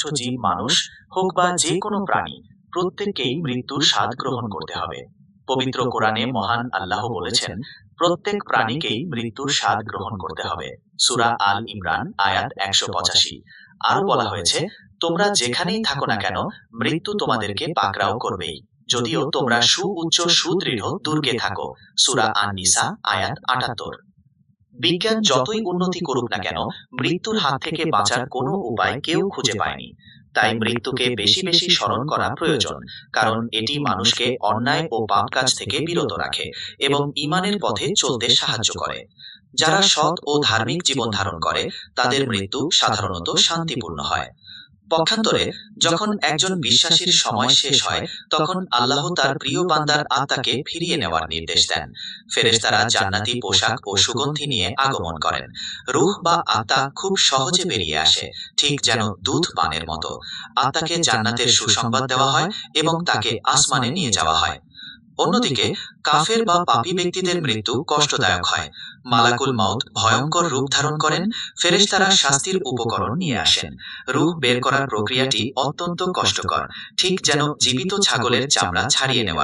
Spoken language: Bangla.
হিংস্র জীব মানুষ হোক বা যে কোনো প্রাণী প্রত্যেককেই মৃত্যুর স্বাদ গ্রহণ করতে হবে। পবিত্র কোরআনে মহান আল্লাহ বলেছেন প্রত্যেক প্রাণীকেই মৃত্যুর স্বাদ গ্রহণ করতে হবে। সুরা আল ইমরান আয়াত একশো পঁচাশি। আরও বলা হয়েছে তোমরা যেখানেই থাকো না কেন মৃত্যু তোমাদেরকে পাকড়াও করবেই যদিও তোমরা সুউচ্চ সুদৃঢ় দুর্গে থাকো। সুরা আন নিসা আয়াত আটাত্তর। বিজ্ঞান যতই উন্নতি করুক না কেন মৃত্যুর হাত থেকে বাঁচার কোনো উপায় কেউ খুঁজে পায়নি। তাই মৃত্যুকে বেশি বেশি স্মরণ করা প্রয়োজন কারণ এটি মানুষকে অন্যায় ও পাপ কাজ থেকে বিরত রাখে এবং ইমানের পথে চলতে সাহায্য করে। যারা সৎ ও ধার্মিক জীবন ধারণ করে তাদের মৃত্যু সাধারণত শান্তিপূর্ণ হয়। পক্ষান্তরে যখন একজন বিশ্বাসীর সময় শেষ হয় তখন আল্লাহ তার প্রিয় বান্দার আত্মাকে ফিরিয়ে নেওয়ার নির্দেশ দেন। ফেরেশতারা জান্নাতি পোশাক ও সুগন্ধি নিয়ে আগমন করেন। রুহ বা আত্মা খুব সহজে বেরিয়ে আসে ঠিক যেন দুধ পানের মতো। আত্মাকে জান্নাতের সুসংবাদ দেওয়া হয় এবং তাকে আসমানে নিয়ে যাওয়া হয়। অন্যদিকে কাফের বা পাপী ব্যক্তিদের মৃত্যু কষ্টদায়ক হয়। মালাকুল মাউত ভয়ঙ্কর রূপ ধারণ করেন ফেরেশ তারা শাস্তির উপকরণ নিয়ে আসেন। রূহ বের করার প্রক্রিয়াটি অত্যন্ত কষ্টকর ঠিক যেন জীবিত ছাগলের চামড়া ছাড়িয়ে নেওয়া।